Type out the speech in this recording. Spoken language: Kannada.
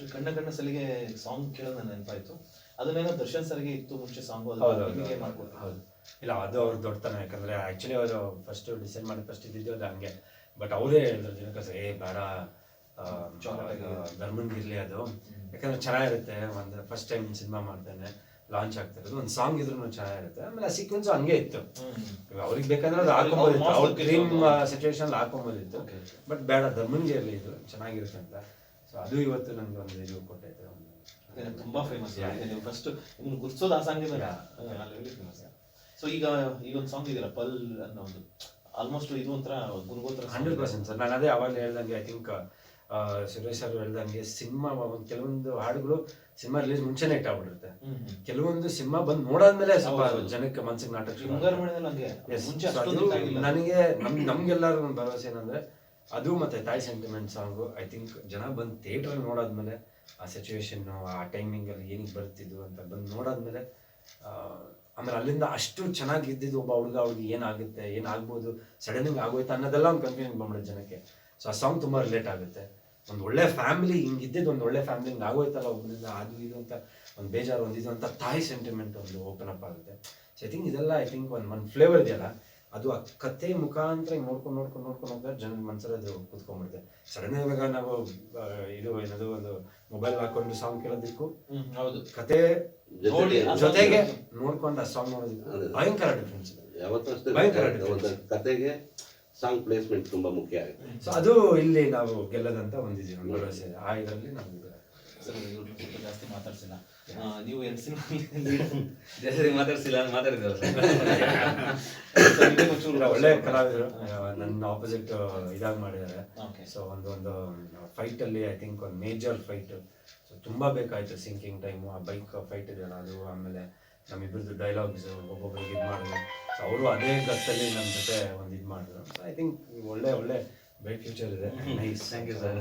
ಆಕ್ಚುಲಿ ಕಣ್ಣ ಕಣ್ಣ ಸಲಿಗೆ ಸಾಂಗ್ ಕೇಳೋದು ನೆನಪಾಯ್ತು. ಅದನ್ನೇನೋ ದರ್ಶನ್ ಸರ್ಗೆ ಇತ್ತು ಮುಂಚೆ ಸಾಂಗ್ ನಿಮಗೆ ಮಾಡ್ಕೊಡ್ತಾರೆ ಇಲ್ಲ ಅದು ಅವ್ರ ದೊಡ್ಡತನ ಯಾಕಂದ್ರೆ ಆಕ್ಚುಲಿ ಅವರು ಫಸ್ಟ್ ಡಿಸೈಡ್ ಮಾಡಿದ ಫಸ್ಟ್ ಇದ್ದಿದ್ದು ಅದು ಹಂಗೆ. ಬಟ್ ಅವರೇ ಹೇಳಿದ್ರು ಜನಕ್ಕೆ ಏ ಬೇಡ. ಧರ್ಮನ್ಗಿರ್ಲಿ ಅದು. ಯಾಕಂದ್ರೆ ಚೆನ್ನಾಗಿರುತ್ತೆ ಒಂದು ಫಸ್ಟ್ ಟೈಮ್ ಸಿನಿಮಾ ಮಾಡ್ತಾನೆ ಲಾಂಚ್ ಆಗ್ತಿರೋದು ಒಂದು ಸಾಂಗ್ ಇದ್ರೂ ಚೆನ್ನಾಗಿರುತ್ತೆ. ಆಮೇಲೆ ಆ ಸೀಕ್ವೆನ್ಸ್ ಹಂಗೆ ಇತ್ತು. ಅವ್ರಿಗೆ ಬೇಕಂದ್ರೆ ಅದು ಹಾಕೊಂಬೋದಿತ್ತು. ಅವ್ರು ಕ್ರೀಮ್ ಡ್ರೀಮ್. ಸಿಚುವೇಶನ್ ಹಾಕೊಂಬೋದಿತ್ತು. ಬಟ್ ಬೇಡ ಧರ್ಮನ್ಗೆ ಇರಲಿ ಇದು ಚೆನ್ನಾಗಿರುತ್ತೆ ಅಂತ. ಸೊ ಅದು ಇವತ್ತು ನನಗೆ ಒಂದು ಇದು ಕೊಟ್ಟೈತೆ ಒಂದು ತುಂಬಾ ಫೇಮಸ್. ನೀವು ಫಸ್ಟ್ ನಿಮ್ಗೆ ಗುರ್ಸೋದು ಆ ಸಾಂಗ್ ಫೇಮಸ್ ಸೊ ಈಗ ಈಗ ಒಂದು ಸಾಂಗ್ ಇದೆಯಲ್ಲ ಪಲ್ ಅನ್ನೋ ಒಂದು ಆಲ್ಮೋಸ್ಟ್ ಇದು ಒಂಥರ ಗುರುಗೋತ್ರ ಹಂಡ್ರೆಡ್ ಪರ್ಸೆಂಟ್ ಸರ್. ನಾನು ಅದೇ ಅವಾಗ ಹೇಳ್ದಂಗೆ ಐ ಥಿಂಕ್ ಸುರೇಶ್ ಅವರು ಹೇಳ್ದಂಗೆ ಸಿನಿಮಾ ಒಂದು ಕೆಲವೊಂದು ಹಾಡುಗಳು ಸಿನಿಮಾ ರಿಲೀಸ್ ಮುಂಚೆನೇ ಇಟ್ಟಾಗ್ಬಿಟ್ಟಿರುತ್ತೆ ಕೆಲವೊಂದು ಸಿನಿಮಾ ಬಂದು ನೋಡಾದ್ಮೇಲೆ ಸ್ವಲ್ಪ ಜನಕ್ಕೆ ಮನ್ಸಿಗೆ ನಾಟಕ. ನನಗೆ ನಮ್ ನಮ್ಗೆಲ್ಲರೂ ಒಂದು ಭರವಸೆ ಏನಂದ್ರೆ ಅದು ಮತ್ತೆ ತಾಯಿ ಸೆಂಟಿಮೆಂಟ್ ಸಾಂಗು ಐ ಥಿಂಕ್ ಜನ ಬಂದು ಥಿಯೇಟರ್ ನೋಡಾದ್ಮೇಲೆ ಆ ಸಿಚುವೇಶನ್ ಆ ಟೈಮಿಂಗ್ ಅಲ್ಲಿ ಏನಿಗೆ ಬರ್ತಿದ್ವು ಅಂತ ಬಂದು ನೋಡಾದ್ಮೇಲೆ ಆಮೇಲೆ ಅಲ್ಲಿಂದ ಅಷ್ಟು ಚೆನ್ನಾಗಿ ಇದ್ದಿದ್ದು ಒಬ್ಬ ಹುಡುಗ ಹುಡುಗಿ ಏನಾಗುತ್ತೆ, ಏನಾಗ್ಬೋದು ಸಡನ್ ಆಗೋಯ್ತು ಅನ್ನೋದೆಲ್ಲ ಒಂದು ಕನ್ಫ್ಯೂಷನ್ ಬಂದ್ಬಿಡುತ್ತೆ ಜನಕ್ಕೆ. ಸೊ ಆ ಸಾಂಗ್ ತುಂಬಾ ರಿಲೇಟ್ ಆಗುತ್ತೆ. ಒಂದು ಒಳ್ಳೆ ಫ್ಯಾಮಿಲಿ ಹಿಂಗೆ ಇದ್ದಿದ್ದು, ಒಂದು ಒಳ್ಳೆ ಫ್ಯಾಮಿಲಿ ಹಿಂಗೆ ಆಗೋಯ್ತಲ್ಲ ಒಬ್ಬನಿಂದ ಅದು ಇದು ಅಂತ, ಒಂದು ಬೇಜಾರು, ಒಂದು ಅಂತ ತಾಯಿ ಸೆಂಟಿಮೆಂಟ್ ಒಂದು ಓಪನ್ ಅಪ್ ಆಗುತ್ತೆ. ಸೊ ಐ ಥಿಂಕ್ ಇದೆಲ್ಲ ಐ ಥಿಂಕ್ ಒಂದು ಒಂದು ಫ್ಲೇವರ್ ಇದೆಯಲ್ಲ ಅದು ಆ ಕಥೆ ಮುಖಾಂತರ ನೋಡ್ಕೊಂಡು ನೋಡ್ಕೊಂಡು ನೋಡ್ಕೊಂಡು ಹೋಗ್ತಾರೆ ಜನರ ಮನ್ಸಲ್ಲಿ ಅದು ಕುತ್ಕೊಂಡ್ಬಿಡುತ್ತೆ. ಸಡನ್ ಇವಾಗ ನಾವು ಇದು ಏನದು ಒಂದು ಮೊಬೈಲ್ ಹಾಕೊಂಡು ಸಾಂಗ್ ಕೇಳೋದಿಕ್ಕು. ಹೌದು. ಕತೆ ಜೊತೆಗೆ. ನೋಡ್ಕೊಂಡು ಆ ಸಾಂಗ್ ನೋಡೋದಕ್ಕೂ. ಭಯಂಕರ ಡಿಫ್ರೆನ್ಸ್ ಯಾವತ್ತೂ ಅಷ್ಟೇ. ಭಯಂಕರ. ಕತೆಗೆ ಸಾಂಗ್ ಪ್ಲೇಸ್ಮೆಂಟ್ ತುಂಬಾ ಮುಖ್ಯ ಆಗುತ್ತೆ. ಸೊ ಅದು ಇಲ್ಲಿ ನಾವು ಗೆಲ್ಲದಂತ ಒಂದಿದೆ ಒಂದು ಭರವಸೆ ಇದೆ. ಆ ಇದರಲ್ಲಿ ನಾವು ಇದು- ಸರಿ ಇವ್ರು ಸ್ವಲ್ಪ ಜಾಸ್ತಿ ಮಾತಾಡ್ಸಿಲ್ಲ. ಆ, ನೀವು ಎರಡು ಸಿನಿಮಾ ಜಾಸ್ತಿ ಮಾತಾಡ್ಸಿಲ್ಲ ಅಂತ ಮಾತಾಡಿದ್ರು ಇಲ್ಲ, ಒಳ್ಳೆ ಕಲಾವಿದರು. ಆ, ನನ್ನ ಆಪೋಸಿಟ್ ಇದಾಗಿ ಮಾಡಿದ್ದಾರೆ. Okay. ಸೊ ಒಂದು ಒಂದು ಫೈಟ್ ಅಲ್ಲಿ ಐ ಥಿಂಕ್ ಒಂದು ಮೇಜರ್ ಫೈಟ್ ಸೊ ತುಂಬಾ ಬೇಕಾಯ್ತು ಸಿಂಕಿಂಗ್ ಟೈಮು ಆ ಬೈಕ್ ಫೈಟ್ ಇದೆಯಲ್ಲ ಅದು ಆಮೇಲೆ ನಮ್ಮಿಬ್ಬರದ್ದು ಡೈಲಾಗ್ಸ್ ಒಬ್ಬೊಬ್ಬರಿಗೆ ಇದು ಮಾಡಿದ್ರು. ಸೊ ಅವರು ಅದೇ ಗತ್ತಲ್ಲಿ ನಮ್ಮ ಜೊತೆ ಒಂದು ಇದು ಮಾಡಿದ್ರು. ಐ ಥಿಂಕ್ ಒಳ್ಳೆ ಒಳ್ಳೆ ಬೈಕ್ ಫ್ಯೂಚರ್ ಇದೆ. Nice thank you sir.